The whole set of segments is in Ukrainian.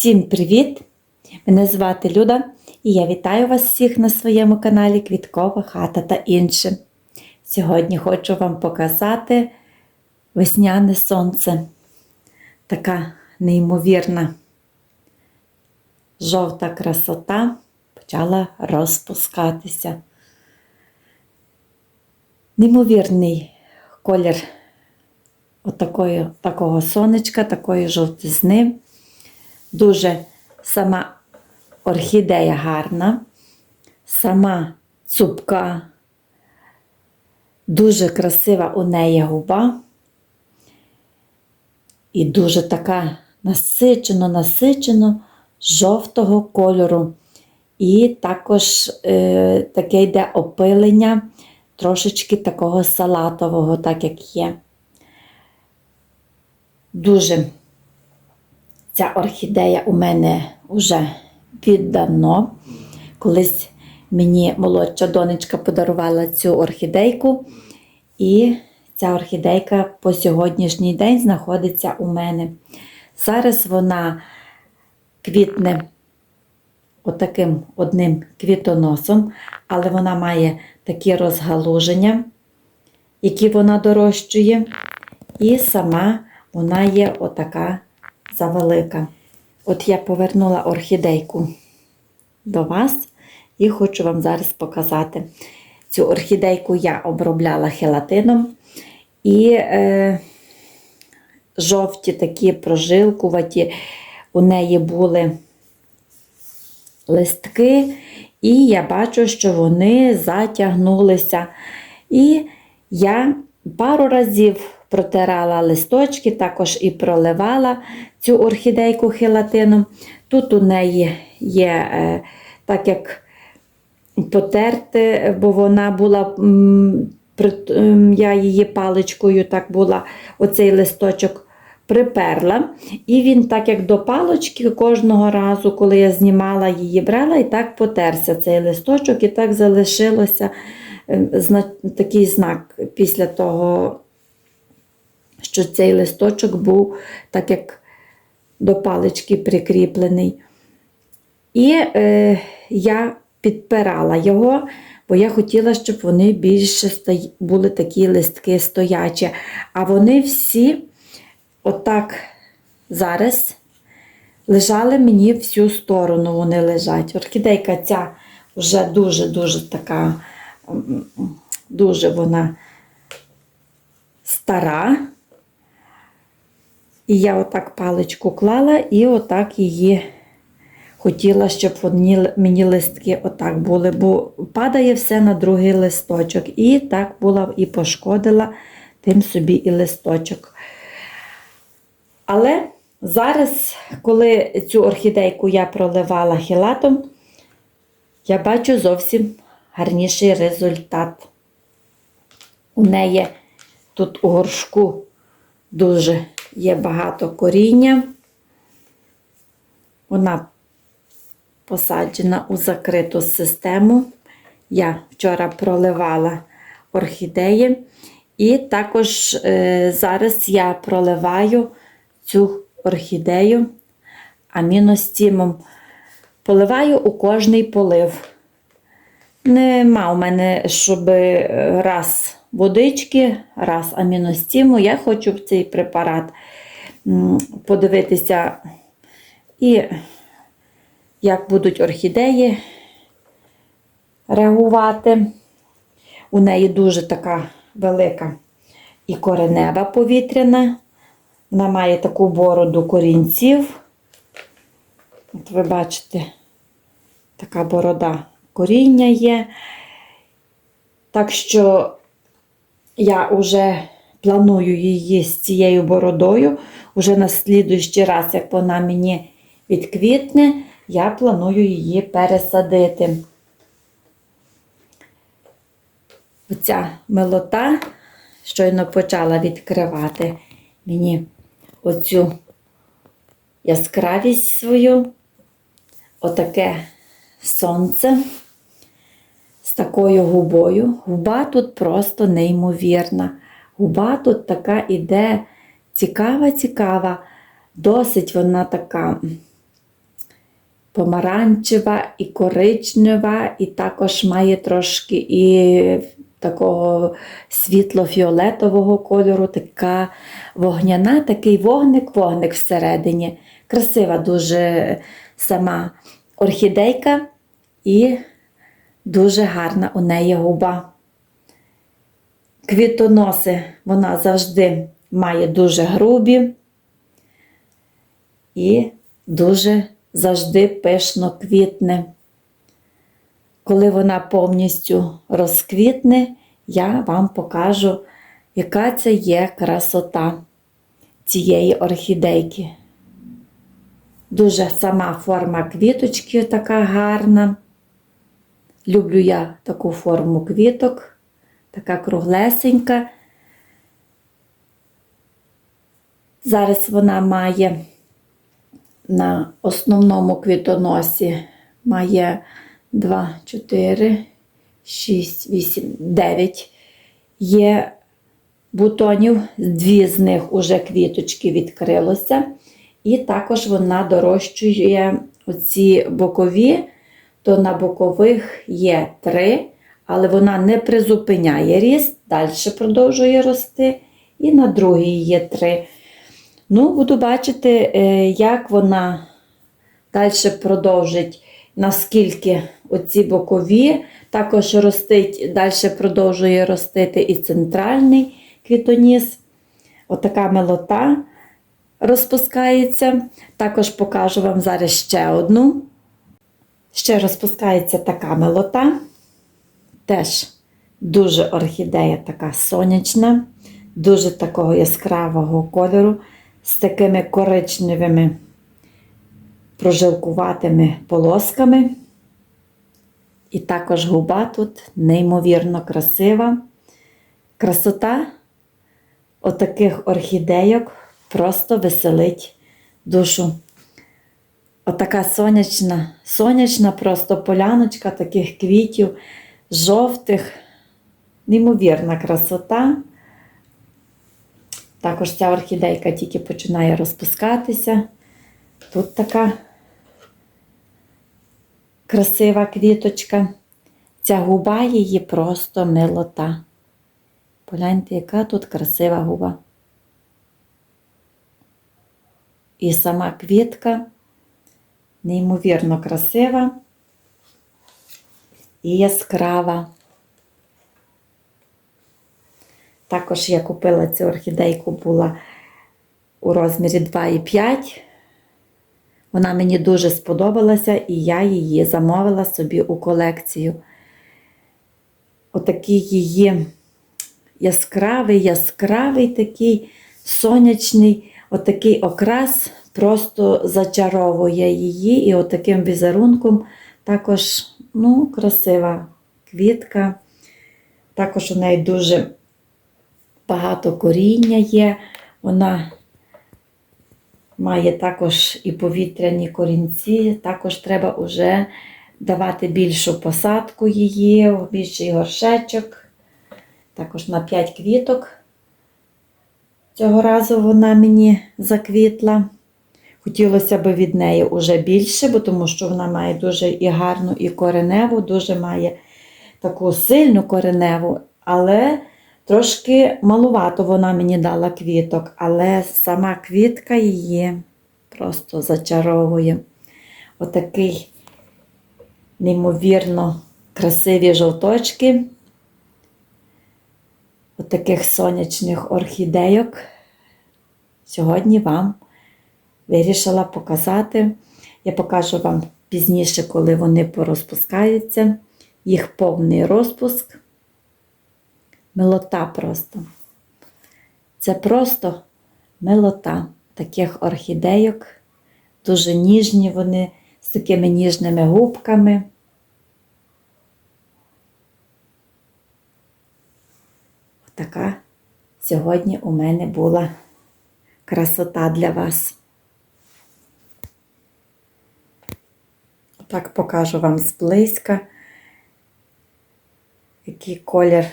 Всім привіт! Мене звати Люда і я вітаю вас всіх на своєму каналі Квіткова хата та інше. Сьогодні хочу вам показати весняне сонце. Така неймовірна жовта красота почала розпускатися. Неймовірний колір отакої, такого сонечка, такої жовтизни. Дуже сама орхідея гарна, сама цупка, дуже красива у неї губа. І дуже така насичено, насичено жовтого кольору. І також е, таке йде опилення трошечки такого салатового, так як є. Дуже Ця орхідея у мене вже віддавно. Колись мені молодша донечка подарувала цю орхідейку, і ця орхідейка по сьогоднішній день знаходиться у мене. Зараз вона квітне отаким одним квітоносом, але вона має такі розгалуження, які вона дорощує, і сама вона є отака завелика. От я повернула орхідейку до вас і хочу вам зараз показати. Цю орхідейку я обробляла хелатином. І е, жовті такі прожилкуваті, у неї були листки, і я бачу, що вони затягнулися. І я пару разів протирала листочки, також і проливала цю орхідейку хелатином. Тут у неї є, е, так як потерти, бо вона була, я її паличкою так була, оцей листочок приперла. І він, так як до палочки, кожного разу, коли я знімала її, брала, і так потерся цей листочок, і так залишилося е, такий знак після того що цей листочок був так як до палички прикріплений. І е, я підпирала його, бо я хотіла, щоб вони більше були такі листки стоячі. А вони всі, отак зараз, лежали мені всю сторону, вони лежать. Орхідейка ця вже дуже-дуже така, дуже вона стара. І я отак паличку клала і отак її хотіла, щоб мені листки отак були, бо падає все на другий листочок. І так була і пошкодила тим собі і листочок. Але зараз, коли цю орхідейку я проливала хілатом, я бачу зовсім гарніший результат. У неї тут у горшку дуже є багато коріння. Вона посаджена у закриту систему. Я вчора проливала орхідеї. І також е, зараз я проливаю цю орхідею аміностімом. Поливаю у кожний полив. Нема у мене, щоб раз водички, раз аміностіму. Я хочу в цей препарат подивитися, і як будуть орхідеї реагувати. У неї дуже така велика і коренева повітряна. Вона має таку бороду корінців. От ви бачите, така борода коріння є. Так що я вже планую її з цією бородою. Уже на слідуючий раз, як вона мені відквітне, я планую її пересадити. Оця милота щойно почала відкривати мені оцю яскравість свою, отаке сонце такою губою. Губа тут просто неймовірна. Губа тут така іде цікава-цікава, досить вона така помаранчева, і коричнева, і також має трошки і такого світло-фіолетового кольору, така вогняна, такий вогник-вогник всередині. Красива дуже сама орхідейка і дуже гарна у неї губа. Квітоноси вона завжди має дуже грубі і дуже завжди пишно квітне. Коли вона повністю розквітне, я вам покажу, яка це є красота цієї орхідейки. Дуже сама форма квіточки така гарна. Люблю я таку форму квіток, така круглесенька. Зараз вона має на основному квітоносі має 2, 4, 6, 8, 9 є бутонів, дві з них уже квіточки відкрилося. І також вона дорощує оці бокові, то на бокових є три, але вона не призупиняє ріст, далі продовжує рости. І на другій є три. Ну, буду бачити, е, як вона далі продовжить, наскільки оці бокові, також ростить, далі продовжує ростити і центральний квітоніс. Отака милота розпускається. Також покажу вам зараз ще одну. Ще розпускається така милота. Теж дуже орхідея така сонячна, дуже такого яскравого кольору, з такими коричневими прожилкуватими полосками. І також губа тут неймовірно красива. Красота отаких орхідейок просто веселить душу. Отака сонячна, сонячна просто поляночка таких квітів, жовтих, неймовірна красота. Також ця орхідейка тільки починає розпускатися. Тут така красива квіточка. Ця губа її просто милота. Погляньте, яка тут красива губа. І сама квітка неймовірно красива і яскрава. Також я купила цю орхідейку була у розмірі 2,5. Вона мені дуже сподобалася, і я її замовила собі у колекцію. Отакий її яскравий, яскравий такий сонячний, отакий окрас просто зачаровує її, і отаким візерунком також ну, красива квітка. Також у неї дуже багато коріння є. Вона має також і повітряні корінці, також треба вже давати більшу посадку її, більший горшечок. Також на 5 квіток. Цього разу вона мені заквітла. Хотілося б від неї вже більше, бо тому що вона має дуже і гарну і кореневу, дуже має таку сильну кореневу, але трошки малувато вона мені дала квіток, але сама квітка її просто зачаровує. Отакий, неймовірно, красиві жовточки. Отаких сонячних орхідейок. Сьогодні вам вирішила показати. Я покажу вам пізніше, коли вони порозпускаються. Їх повний розпуск. Милота просто. Це просто милота таких орхідейок. Дуже ніжні вони з такими ніжними губками. Така сьогодні у мене була красота для вас. Так покажу вам зблизька, який колір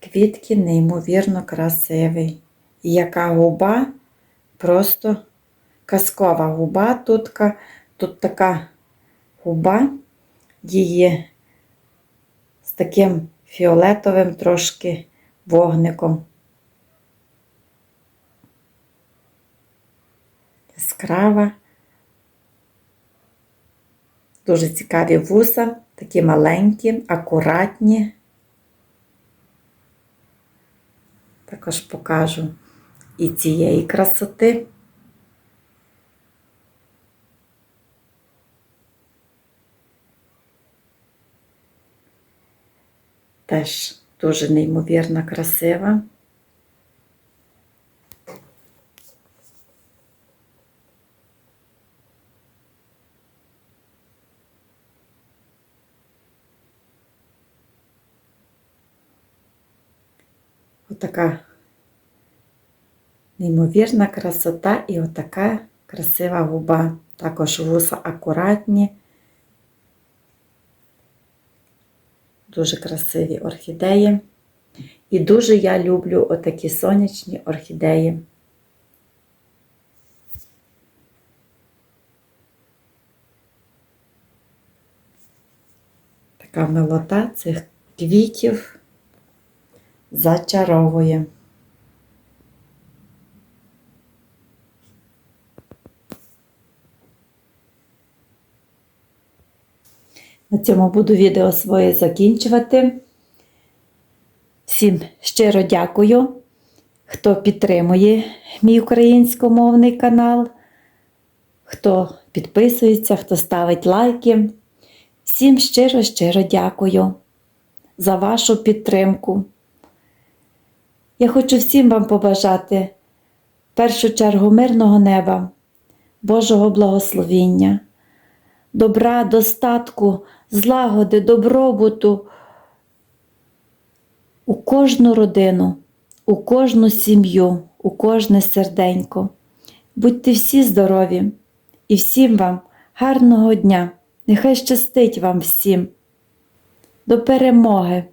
квітки неймовірно красивий. І яка губа, просто казкова губа тут, тут така губа її з таким фіолетовим трошки вогником. Яскрава. Дуже цікаві вуса, такі маленькі, акуратні. Також покажу і цієї красоти. Теж дуже неймовірно красива. Отака неймовірна красота і отака красива губа. Також вуса акуратні. Дуже красиві орхідеї. І дуже я люблю отакі сонячні орхідеї. Така милота цих квітів зачаровує. На цьому буду відео своє закінчувати. Всім щиро дякую, хто підтримує мій українськомовний канал, хто підписується, хто ставить лайки. Всім щиро-щиро дякую за вашу підтримку. Я хочу всім вам побажати в першу чергу мирного неба, Божого благословіння, добра, достатку, злагоди, добробуту у кожну родину, у кожну сім'ю, у кожне серденько. Будьте всі здорові і всім вам гарного дня! Нехай щастить вам всім. До перемоги!